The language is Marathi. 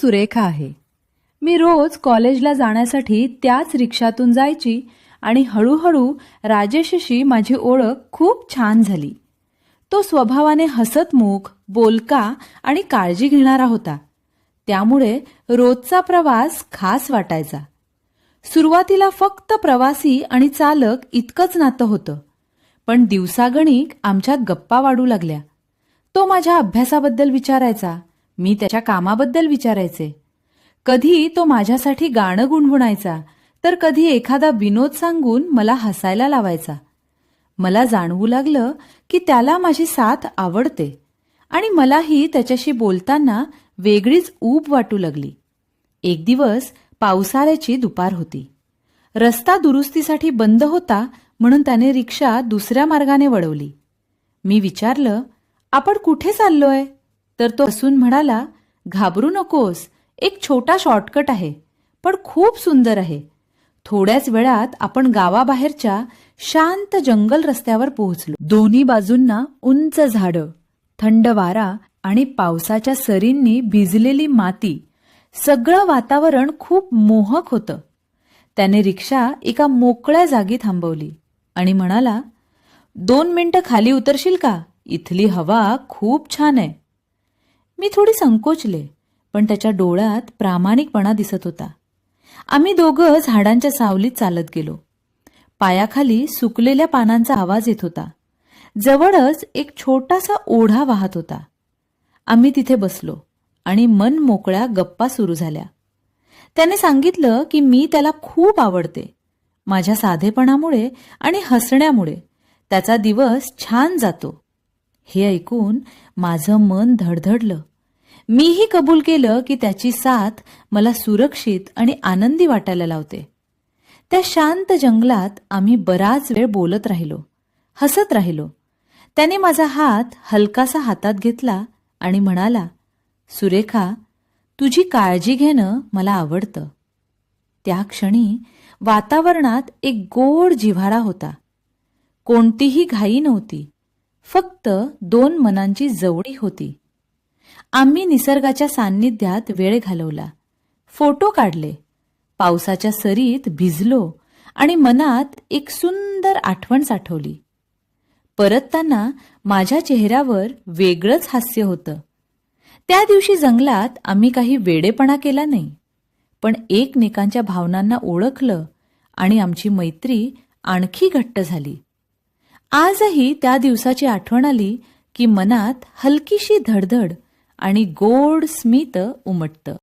सुरेखा आहे. मी रोज कॉलेजला जाण्यासाठी त्याच रिक्षातून जायची आणि हळूहळू राजेशशी माझी ओळख खूप छान झाली. तो स्वभावाने हसतमुख बोलका आणि काळजी घेणारा होता. त्यामुळे रोजचा प्रवास खास वाटायचा. सुरुवातीला फक्त प्रवासी आणि चालक इतकंच नातं होतं. पण दिवसागणिक आमच्यात गप्पा वाढू लागल्या. तो माझ्या अभ्यासाबद्दल विचारायचा. मी त्याच्या कामाबद्दल विचारायचे. कधी तो माझ्यासाठी गाणं गुणगुणायचा तर कधी एखादा विनोद सांगून मला हसायला लावायचा. मला जाणवू लागलं की त्याला माझी साथ आवडते आणि मलाही त्याच्याशी बोलताना वेगळीच ऊब वाटू लागली. एक दिवस पावसाळ्याची दुपार होती. रस्ता दुरुस्तीसाठी बंद होता म्हणून त्याने रिक्षा दुसऱ्या मार्गाने वळवली. मी विचारलं आपण कुठे चाललोय? तर तो हसून म्हणाला घाबरू नकोस. एक छोटा शॉर्टकट आहे पण खूप सुंदर आहे. थोड्याच वेळात आपण गावाबाहेरच्या शांत जंगल रस्त्यावर पोहोचलो. दोन्ही बाजूंना उंच झाडं थंड वारा आणि पावसाच्या सरींनी भिजलेली माती. सगळं वातावरण खूप मोहक होतं. त्याने रिक्षा एका मोकळ्या जागी थांबवली आणि म्हणाला दोन मिनिटं खाली उतरशील का? इथली हवा खूप छान आहे. मी थोडी संकोचले पण त्याच्या डोळ्यात प्रामाणिकपणा दिसत होता. आम्ही दोघं झाडांच्या सावलीत चालत गेलो. पायाखाली सुकलेल्या पानांचा आवाज येत होता. जवळच एक छोटासा ओढा वाहत होता. आम्ही तिथे बसलो आणि मन मोकळ्या गप्पा सुरू झाल्या. त्याने सांगितलं की मी त्याला खूप आवडते. माझ्या साधेपणामुळे आणि हसण्यामुळे त्याचा दिवस छान जातो. हे ऐकून माझं मन धडधडलं. मीही कबूल केलं की त्याची साथ मला सुरक्षित आणि आनंदी वाटायला लावते. त्या शांत जंगलात आम्ही बराच वेळ बोलत राहिलो हसत राहिलो. त्याने माझा हात हलकासा हातात घेतला आणि म्हणाला सुरेखा तुझी काळजी घेणं मला आवडतं. त्या क्षणी वातावरणात एक गोड जिव्हाळा होता. कोणतीही घाई नव्हती फक्त दोन मनांची जवळी होती. आम्ही निसर्गाच्या सान्निध्यात वेळ घालवला. फोटो काढले. पावसाच्या सरीत भिजलो आणि मनात एक सुंदर आठवण साठवली. परतताना माझ्या चेहऱ्यावर वेगळंच हास्य होतं. त्या दिवशी जंगलात आम्ही काही वेडेपणा केला नाही पण एकमेकांच्या भावनांना ओळखलं आणि आमची मैत्री आणखी घट्ट झाली. आजही त्या दिवसाची आठवण आली की मनात हलकीशी धडधड आणि गोड स्मित उमटतं.